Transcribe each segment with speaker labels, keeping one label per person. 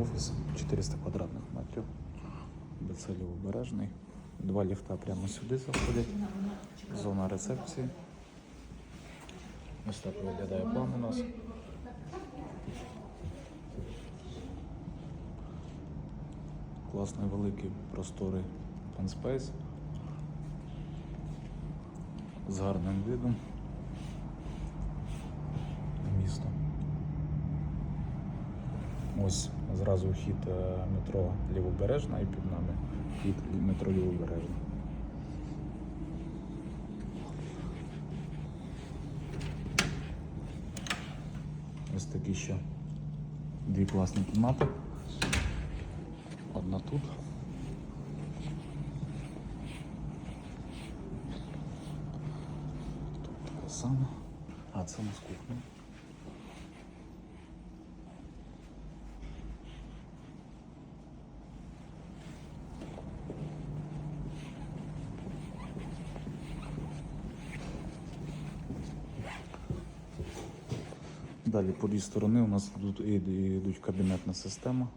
Speaker 1: Офіс 400 квадратних метрів. Обережний. Два ліфта прямо сюди заходять. Зона рецепції. Ось так виглядає план у нас. Класний великий просторий панспейс з гарним видом місто. Ось зразу вхід е, метро Лівобережна і під нами вхід метро Лівобережна. Ось такі ще дві класні кімнати. Одна тут. Тут така сама. А, це у нас кухня. Далі по дві сторони у нас тут йдуть кабінетна система.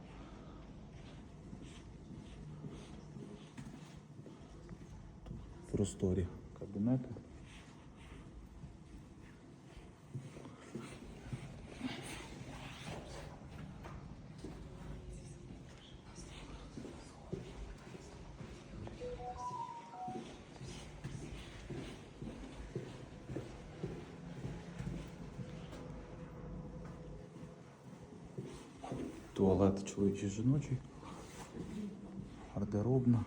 Speaker 1: Тут просторі кабінети. Туалет чоловічий жіночий. Гардеробна.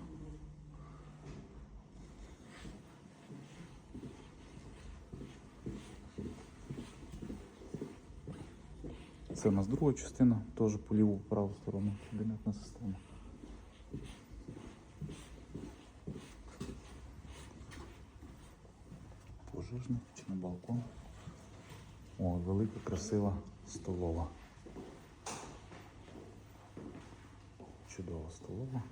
Speaker 1: Це у нас друга частина, теж по ліву праву сторону кабінетна система. Пожежник чи на балкон. О, велика, красива столова. чудова столова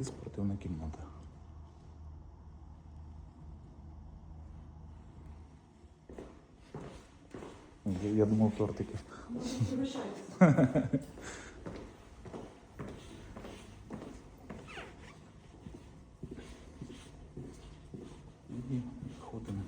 Speaker 1: і спортивна кімната. Я думав тортики. І ходимо.